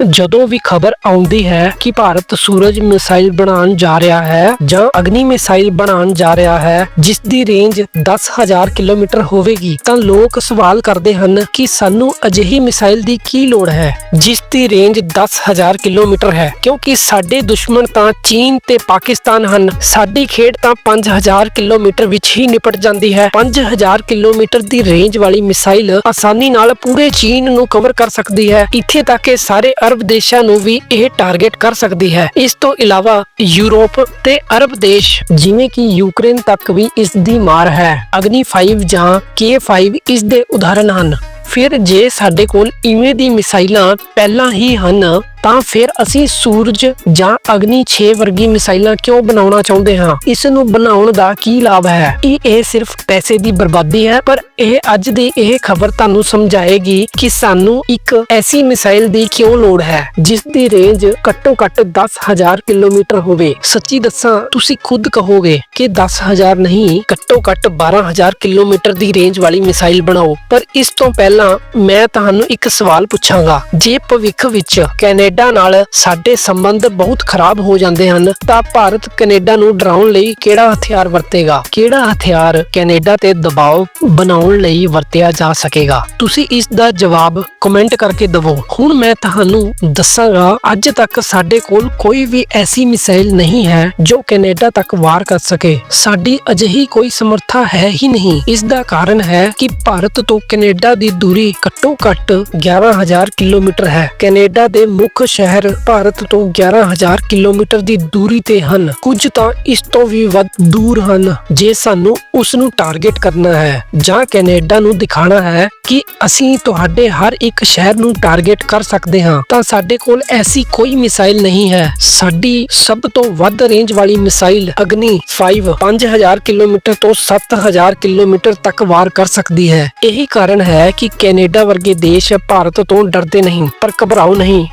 ਜਦੋਂ ਵੀ ਖਬਰ ਆਉਂਦੀ ਹੈ ਕਿ ਭਾਰਤ ਸੂਰਜ ਮਿਸਾਈਲ ਬਣਾਉਣ ਜਾ ਰਿਹਾ ਹੈ ਜਾਂ ਅਗਨੀ ਮਿਸਾਈਲ ਬਣਾਉਣ ਜਾ ਰਿਹਾ ਹੈ, ਜਿਸ ਦੀ ਰੇਂਜ 10000 ਕਿਲੋਮੀਟਰ ਹੋਵੇਗੀ, ਤਾਂ ਲੋਕ ਸਵਾਲ ਕਰਦੇ ਹਨ ਕਿ ਸਾਨੂੰ ਅਜਿਹੀ ਮਿਸਾਈਲ ਦੀ ਕੀ ਲੋੜ ਹੈ, ਜਿਸ ਦੀ ਰੇਂਜ 10000 ਕਿਲੋਮੀਟਰ ਹੈ। ਕਿਉਂਕਿ ਸਾਡੇ ਦੁਸ਼ਮਣ ਤਾਂ ਚੀਨ ਤੇ ਪਾਕਿਸਤਾਨ ਹਨ, ਸਾਡੀ ਖੇਡ ਤਾਂ 5000 ਕਿਲੋਮੀਟਰ ਵਿੱਚ ਹੀ ਨਿਪਟ ਜਾਂਦੀ ਹੈ। 5000 ਕਿਲੋਮੀਟਰ ਦੀ ਰੇਂਜ ਵਾਲੀ ਮਿਸਾਈਲ ਆਸਾਨੀ ਨਾਲ ਪੂਰੇ ਚੀਨ ਨੂੰ ਕਵਰ ਕਰ ਸਕਦੀ ਹੈ। ਇੱਥੇ ਤੱਕ ਕਿ ਸਾਰੇ ਅਰਬ ਦੇਸ਼ਾਂ ਨੂੰ ਵੀ ਇਹ ਟਾਰਗੇਟ ਕਰ ਸਕਦੀ ਹੈ। ਇਸ ਤੋਂ ਇਲਾਵਾ ਯੂਰਪ ਤੇ ਅਰਬ ਦੇਸ਼, ਜਿਵੇਂ ਕਿ ਯੂਕਰੇਨ ਤੱਕ ਵੀ ਇਸ ਦੀ ਮਾਰ ਹੈ। ਅਗਨੀ 5 ਜਾਂ K5 ਇਸ ਦੇ ਉਦਾਹਰਣ ਹਨ। ਫਿਰ ਜੇ ਸਾਡੇ ਕੋਲ ਇਵੇਂ ਦੀ ਮਿਸਾਈਲਾਂ ਪਹਿਲਾਂ ਹੀ ਹਨ ਤਾਂ ਫਿਰ ਅਸੀਂ ਸੂਰਜ ਜਾਂ ਅਗਨੀ 6 ਵਰਗੀ ਮਿਸਾਈਲਾਂ ਕਿਉਂ ਬਣਾਉਣਾ ਚਾਹੁੰਦੇ ਹਾਂ? ਇਸ ਨੂੰ ਬਣਾਉਣ ਦਾ ਕੀ ਲਾਭ ਹੈ? ਇਹ ਇਹ ਸਿਰਫ ਪੈਸੇ ਦੀ ਬਰਬਾਦੀ ਹੈ, ਪਰ ਇਹ ਅੱਜ ਦੀ ਇਹ ਖਬਰ ਤੁਹਾਨੂੰ ਸਮਝਾਏਗੀ ਕਿ ਸਾਨੂੰ ਇੱਕ ਐਸੀ ਮਿਸਾਈਲ ਦੀ ਕਿਉਂ ਲੋੜ ਹੈ, ਜਿਸ ਦੀ ਰੇਂਜ ਘੱਟੋ ਘੱਟ 10000 ਕਿਲੋਮੀਟਰ ਹੋਵੇ। ਸੱਚੀ ਦੱਸਾਂ, ਤੁਸੀਂ ਖੁਦ ਕਹੋਗੇ ਕਿ 10000 ਨਹੀਂ, ਘੱਟੋ ਘੱਟ 12000 ਕਿਲੋਮੀਟਰ ਦੀ ਰੇਂਜ ਵਾਲੀ ਮਿਸਾਈਲ ਬਣਾਓ। ਪਰ ਇਸ ਤੋਂ ਪਹਿਲਾਂ ਮੈਂ ਤੁਹਾਨੂੰ ਇੱਕ ਸਵਾਲ ਪੁੱਛਾਂਗਾ। ਜੇ ਭਵਿੱਖ ਵਿੱਚ ਕੈਨੇਡਾ ਨਾਲ ਸਾਡੇ ਸੰਬੰਧ ਬਹੁਤ ਖਰਾਬ ਹੋ ਜਾਂਦੇ ਹਨ, ਤਾਂ ਭਾਰਤ ਕੈਨੇਡਾ ਨੂੰ ਡਰਾਉਣ ਲਈ ਕਿਹੜਾ ਹਥਿਆਰ ਵਰਤੇਗਾ? ਕਿਹੜਾ ਹਥਿਆਰ ਕੈਨੇਡਾ ਤੇ ਦਬਾਅ ਬਣਾਉਣ ਲਈ ਵਰਤਿਆ ਜਾ ਸਕੇਗਾ? ਤੁਸੀਂ ਇਸ ਦਾ ਜਵਾਬ ਕਮੈਂਟ ਕਰਕੇ ਦਿਵੋ। ਹੁਣ ਮੈਂ ਤੁਹਾਨੂੰ ਦੱਸਾਂਗਾ, ਅੱਜ ਤੱਕ ਸਾਡੇ ਕੋਲ ਕੋਈ ਵੀ ਐਸੀ ਮਿਸਾਈਲ ਨਹੀਂ ਹੈ ਜੋ ਕੈਨੇਡਾ ਤੱਕ ਵਾਰ ਕਰ ਸਕੇ। ਸਾਡੀ ਅਜਿਹੀ ਕੋਈ ਸਮਰੱਥਾ ਹੈ ਹੀ ਨਹੀਂ। ਇਸ ਦਾ ਕਾਰਨ ਹੈ ਕਿ ਭਾਰਤ ਤੋਂ ਕੈਨੇਡਾ ਦੀ ਦੂਰੀ ਘੱਟੋ ਘੱਟ 11000 ਕਿਲੋਮੀਟਰ ਹੈ। ਕੈਨੇਡਾ ਦੇ ਮੁੱਖ ਸ਼ਹਿਰ ਭਾਰਤ ਤੋਂ 11000 ਕਿਲੋਮੀਟਰ ਦੀ ਦੂਰੀ ਤੇ ਹਨ। ਕੁਝ ਤਾਂ ਇਸ ਤੋਂ ਵੀ ਵੱਧ ਦੂਰ ਹਨ, ਜੇ ਸਾਨੂੰ ਉਸ ਨੂੰ ਟਾਰਗੇਟ ਕਰਨਾ ਹੈ, ਜਾਂ ਕੈਨੇਡਾ ਨੂੰ ਦਿਖਾਣਾ ਹੈ ਕਿ ਅਸੀਂ ਤੁਹਾਡੇ ਹਰ ਇੱਕ ਸ਼ਹਿਰ ਨੂੰ ਟਾਰਗੇਟ ਕਰ ਸਕਦੇ ਹਾਂ, ਤਾਂ ਸਾਡੇ ਕੋਲ ਐਸੀ ਕੋਈ ਮਿਸਾਈਲ ਨਹੀਂ ਹੈ। ਸਾਡੀ ਸਭ ਤੋਂ ਵੱਧ ਰੇਂਜ ਵਾਲੀ ਮਿਸਾਈਲ ਅਗਨੀ 5 5000 ਕਿਲੋਮੀਟਰ ਤੋਂ 7000 ਕਿਲੋਮੀਟਰ ਤੱਕ ਵਾਰ ਕਰ ਸਕਦੀ ਹੈ। ਇਹੀ ਕਾਰਨ ਹੈ ਕਿ ਕੈਨੇਡਾ ਵਰਗੇ ਦੇਸ਼ ਭਾਰਤ ਤੋਂ ਡਰਦੇ ਨਹੀਂ, ਪਰ ਘਬਰਾਓ ਨਹੀਂ।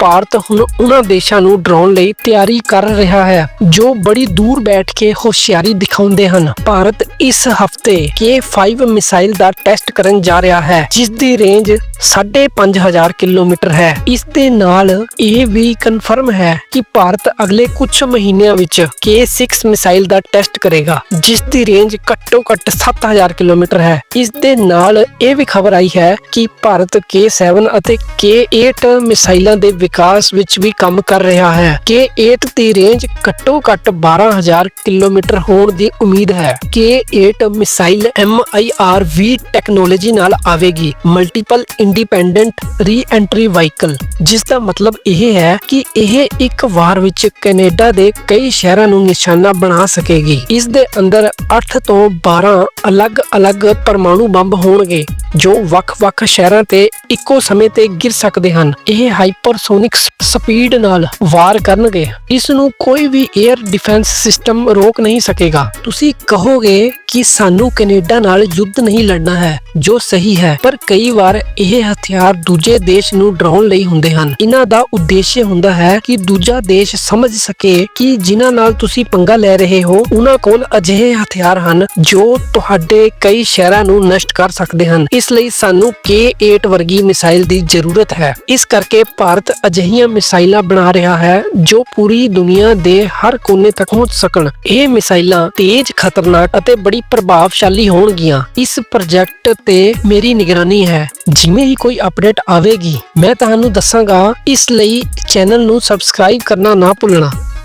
ਭਾਰਤ ਹੁਣ ਉਹਨਾਂ ਦੇਸ਼ਾਂ ਨੂੰ ਡਰਾਉਣ ਲਈ ਤਿਆਰੀ ਕਰ ਰਿਹਾ ਹੈ, ਜੋ ਬੜੀ ਦੂਰ ਬੈਠ ਕੇ ਹੋਸ਼ਿਆਰੀ ਦਿਖਾਉਂਦੇ ਹਨ। ਭਾਰਤ ਇਸ ਹਫ਼ਤੇ K5 ਮਿਸਾਈਲ ਦਾ ਟੈਸਟ ਕਰਨ ਜਾ ਰਿਹਾ ਹੈ, ਜਿਸ ਦੀ ਰੇਂਜ 5500 ਕਿਲੋਮੀਟਰ ਹੈ। ਇਸ ਦੇ ਨਾਲ ਇਹ ਵੀ ਕਨਫਰਮ ਹੈ ਕਿ ਭਾਰਤ ਅਗਲੇ ਕੁਝ ਮਹੀਨਿਆਂ ਵਿੱਚ K6 ਮਿਸਾਈਲ ਦਾ ਟੈਸਟ ਕਰੇਗਾ, ਜਿਸ ਦੀ ਰੇਂਜ ਘੱਟੋ ਘੱਟ 7000 ਕਿਲੋਮੀਟਰ ਹੈ। ਇਸ ਦੇ ਨਾਲ ਇਹ ਵੀ ਖਬਰ ਆਈ ਹੈ ਕਿ ਭਾਰਤ K7 ਅਤੇ K8 ਮਿਸਾਈਲਾਂ ਦੇ ਵਿਕਾਸ ਵਿੱਚ ਵੀ ਕੰਮ ਕਰ ਰਿਹਾ ਹੈ। K8 ਦੀ ਰੇਂਜ ਘੱਟੋ ਘੱਟ 12000 ਕਿਲੋਮੀਟਰ ਹੋਣ ਦੀ ਉਮੀਦ ਹੈ। K8 ਮਿਸਾਈਲ MIRV ਟੈਕਨੋਲੋਜੀ ਨਾਲ ਆਵੇਗੀ। ਮਲਟੀਪਲ ਇੰਡੀਪੈਂਡੈਂਟ ਰੀ-ਐਂਟਰੀ ਵਾਹੀਕਲ ਜਿਸ ਦਾ ਮਤਲਬ ਇਹ ਹੈ ਕਿ ਇਹ ਇੱਕ ਵਾਰ ਵਿੱਚ ਕੈਨੇਡਾ ਦੇ ਕਈ ਸ਼ਹਿਰਾਂ ਨੂੰ ਨਿਸ਼ਾਨਾ ਬਣਾ ਸਕੇਗੀ। ਇਸ ਦੇ ਅੰਦਰ 8 ਤੋਂ 12 ਅਲੱਗ-ਅਲੱਗ ਪਰਮਾਣੂ ਬੰਬ ਹੋਣਗੇ, ਜੋ ਵੱਖ-ਵੱਖ ਸ਼ਹਿਰਾਂ ਤੇ ਇੱਕੋ ਸਮੇਂ ਤੇ ਗਿਰ ਸਕਦੇ ਹਨ। ਇਹ ਹਾਈਪਰਸੋਨਿਕ ਸਪੀਡ ਨਾਲ ਵਾਰ ਕਰਨਗੇ। ਇਸ ਨੂੰ ਕੋਈ ਵੀ 에ਅਰ ਡਿਫੈਂਸ ਸਿਸਟਮ ਰੋਕ ਨਹੀਂ ਸਕੇਗਾ। ਤੁਸੀਂ ਕਹੋਗੇ ਕਿ ਸਾਨੂੰ ਕੈਨੇਡਾ ਨਾਲ ਯੁੱਧ ਨਹੀਂ ਲੜਨਾ ਹੈ, ਜੋ ਸਹੀ ਹੈ, ਪਰ ਕਈ ਵਾਰ ਇਹ ਇਹ ਹਥਿਆਰ ਦੂਜੇ ਦੇਸ਼ ਨੂੰ ਡਰਾਉਣ ਲਈ ਹੁੰਦੇ ਹਨ। ਇਹਨਾਂ ਦਾ ਉਦੇਸ਼ ਹੁੰਦਾ ਹੈ ਕਿ ਦੂਜਾ ਦੇਸ਼ ਸਮਝ ਸਕੇ ਕਿ ਜਿਨ੍ਹਾਂ ਨਾਲ ਤੁਸੀਂ ਪੰਗਾ ਲੈ ਰਹੇ ਹੋ, ਉਹਨਾਂ ਕੋਲ ਅਜਿਹੇ ਹਥਿਆਰ ਹਨ ਜੋ ਤੁਹਾਡੇ ਕਈ ਸ਼ਹਿਰਾਂ ਨੂੰ ਨਸ਼ਟ ਕਰ ਸਕਦੇ ਹਨ। ਇਸ ਲਈ ਸਾਨੂੰ K8 ਵਰਗੀ ਮਿਸਾਈਲ ਦੀ ਜ਼ਰੂਰਤ ਹੈ। ਇਸ ਕਰਕੇ ਭਾਰਤ ਅਜਿਹੀਆਂ ਮਿਸਾਈਲਾਂ ਬਣਾ ਰਿਹਾ ਹੈ ਜੋ ਪੂਰੀ ਦੁਨੀਆ ਦੇ ਹਰ ਕੋਨੇ ਤੱਕ ਪਹੁੰਚ ਸਕਣ। ਇਹ ਮਿਸਾਈਲਾਂ ਤੇਜ਼, ਖਤਰਨਾਕ ਅਤੇ ਬੜੀ ਪ੍ਰਭਾਵਸ਼ਾਲੀ ਹੋਣਗੀਆਂ। ਇਸ ਪ੍ਰੋਜੈਕਟ ਤੇ ਮੇਰੀ ਨਿਗਰਾਨੀ ਹੈ। ਜਿਵੇਂ ਹੀ ਕੋਈ ਅਪਡੇਟ ਆਵੇਗੀ। ਮੈਂ ਤੁਹਾਨੂੰ ਦੱਸਾਂਗਾ, ਇਸ ਲਈ ਚੈਨਲ ਨੂੰ ਸਬਸਕ੍ਰਾਈਬ ਕਰਨਾ ਨਾ ਭੁੱਲਣਾ।